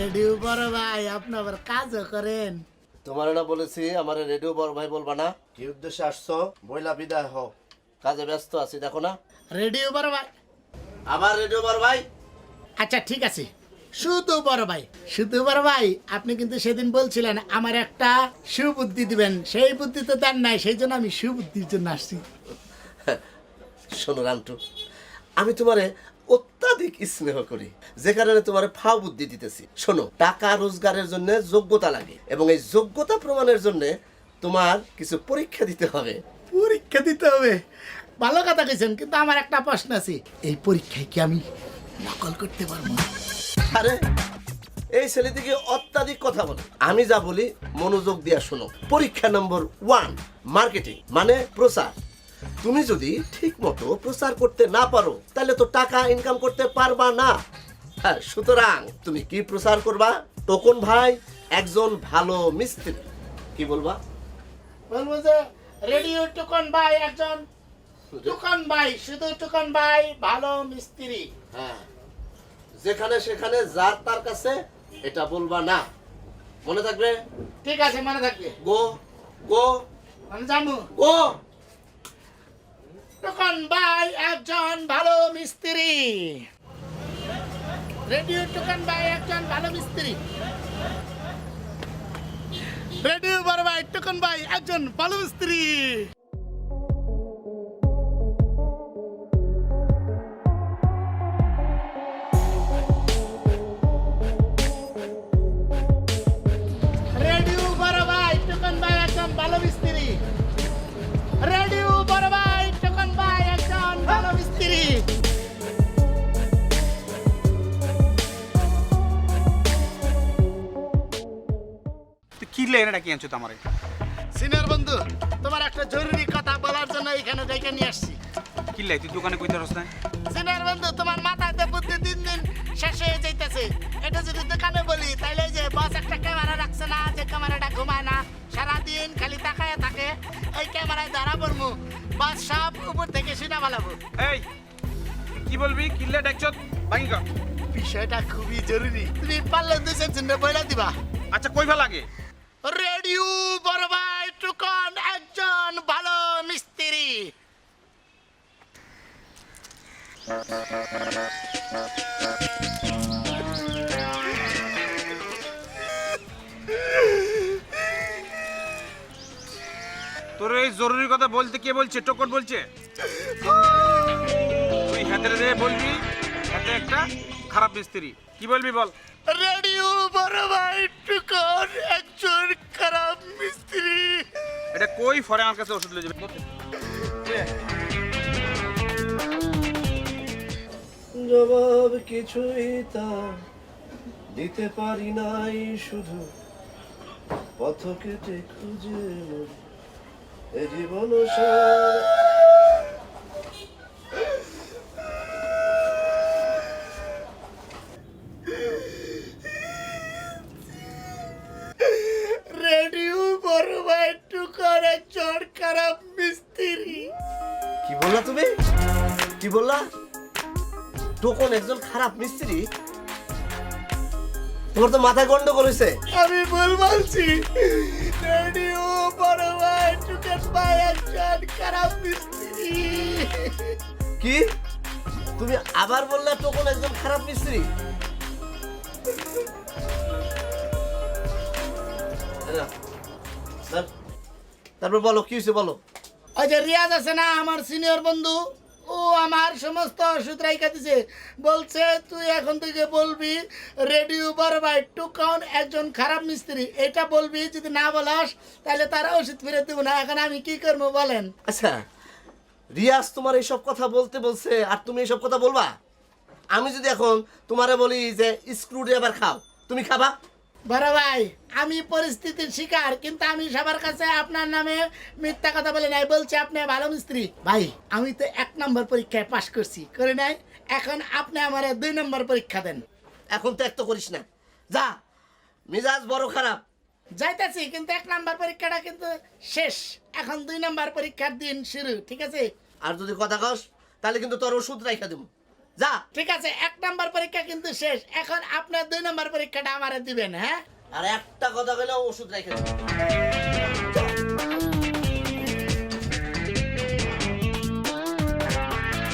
Radio বড় ভাই আপনি আবার কাজও করেন। তোমার না বলেছি আমার রেডিও বড় ভাই বলবা না। কি উদ্দেশ্যে আসছো বইলা বিদায় হও। কাজে ব্যস্ত আছি দেখো না। রেডিও বড় ভাই। আবার রেডিও বড় ভাই? আচ্ছা ঠিক আছে। শুধু বড় ভাই শুধু বড় ভাই আপনি কিন্তু সেদিন বলছিলেন আমার একটা সুবুদ্ধি দিবেন। সেই বুদ্ধি তো দেন নাই সেই জন্য আমি সুবুদ্ধির জন্য আসছি। শোনো রান্টু আমি তোমারে অত্যাধিক স্নেহ করি। যে কারণে তোমার ফাও বুদ্ধি দিতেছি। শোনো টাকা রোজগারের জন্য যোগ্যতা লাগে এবং এই যোগ্যতা প্রমাণের জন্য তোমার কিছু পরীক্ষা দিতে হবে। পরীক্ষা দিতে হবে? ভালো কথা কইছেন কিন্তু আমার একটা প্রশ্ন আছে। এই পরীক্ষায় কি আমি নকল করতে পারব? আরে এই ছেলে থেকে অত্যাধিক কথা বলে। আমি যা বলি মনোযোগ দিয়া শোনো। পরীক্ষা নম্বর ওয়ান মার্কেটিং মানে প্রচার। তুমি যদি ঠিক মতো প্রচার করতে না পারো তাহলে তো টাকা ইনকাম করতে পারবা না। হ্যাঁ সুতরাং তুমি কি প্রচার করবা? টোকন ভাই একজন ভালো মিস্ত্রি। কি বলবা? বলব যে রেডিও টুকন ভাই একজন। টুকন ভাই শুধু টুকন ভাই ভালো মিস্ত্রি। হ্যাঁ যেখানে সেখানে যার তার কাছে এটা বলবা না। মনে থাকবে? ঠিক আছে মনে থাকবে। গো গো। মানে জামু গো। টুকন ভাই একজন ভালো মিস্ত্রি। রেডিও টোকান ভাই একজন ভালো মিস্ত্রি। রেডিও বড় ভাই টুকন ভাই একজন ভালো মিস্ত্রি। কি লেনে ডাকি আনছো তোমারে? সিনিয়র বন্ধু তোমার একটা জরুরি কথা বলার জন্য এখানে ডেকে নিয়ে আসছি। কি লাই তুই দোকানে কইতে রস না? সিনিয়র বন্ধু তোমার মাথায় তো বুদ্ধি দিন দিন শেষ হয়ে যাইতেছে। এটা যদি দোকানে বলি তাইলে যে বস একটা ক্যামেরা রাখছে না যে ক্যামেরাটা ঘুমায় না সারাদিন খালি তাকায় থাকে ওই ক্যামেরায় ধরা পড়ব বস সব উপর থেকে সিনা বালাবো এই কি বলবি? কিল্লে ডাকছ? ভাঙি বিষয়টা খুবই জরুরি। তুমি পারলে সেকেন্ডে বইলা দিবা। আচ্ছা কইবা লাগে? রেডিও বড় ভাই টুকন একজন ভালো মিস্ত্রি। তোর এই জরুরি কথা বলতে কে বলছে? টোকন বলছে। তুই হাতে রে বলবি হাতে একটা খারাপ মিস্ত্রি। কি বলবি বল? রেডিও বড় কই ফরে আমার কাছে ওষুধ লিয়ে যাবে জবাব কিছুই তা দিতে পারি নাই শুধু পথ কেটে খুঁজে। এ জীবন সার বললা তুমি? কি বললা? টোকন একজন খারাপ মিস্ত্রি। তোমার তো মাথায় গন্ডগোল হয়েছে আমি ভুল বলছি। রেডিও বড় ভাই টুকন ভাই একজন খারাপ মিস্ত্রি। কি? তুমি আবার বললে টোকন একজন খারাপ মিস্ত্রি? না, না। তারপর বলো কি হয়েছে বলো? ওই যে রিয়াজ আছে না, আমার সিনিয়র বন্ধু, ও আমার সমস্ত ওষুধ রাইখা দিছে। বলছে, তুই এখন থেকে বলবি রেডিও বড় ভাই টুকন একজন খারাপ মিস্ত্রি। এটা বলবি, যদি না বলাস, তাহলে তারা ওষুধ ফিরে দেবো না। এখন আমি কি করব বলেন? আচ্ছা রিয়াজ তোমার এইসব কথা বলতে বলছে, আর তুমি এইসব কথা বলবা? আমি যদি এখন তোমারে বলি যে স্ক্রু ড্রাইভার খাও, তুমি খাবা? বড় ভাই আমি পরিস্থিতির শিকার কিন্তু আমি সবার কাছে আপনার নামে মিথ্যা কথা বলে নাই বলছি আপনি ভালো মিস্ত্রি। ভাই আমি তো এক নম্বর পরীক্ষায় পাশ করছি করে নাই এখন আপনি আমার দুই নম্বর পরীক্ষা দেন। এখন তো এক তো করিস না। যা মিজাজ বড় খারাপ। যাইতেছি কিন্তু এক নাম্বার পরীক্ষাটা কিন্তু শেষ। এখন দুই নাম্বার পরীক্ষার দিন শুরু ঠিক আছে? আর যদি কথা কস তাহলে কিন্তু তোর ওষুধ রাইখা দেবো যা। ঠিক আছে এক নাম্বার পরীক্ষা কিন্তু শেষ। এখন আপনার দুই নাম্বার পরীক্ষাটা আমারে দিবেন হ্যাঁ? আর একটা কথা গেলে ওষুধ রেখে।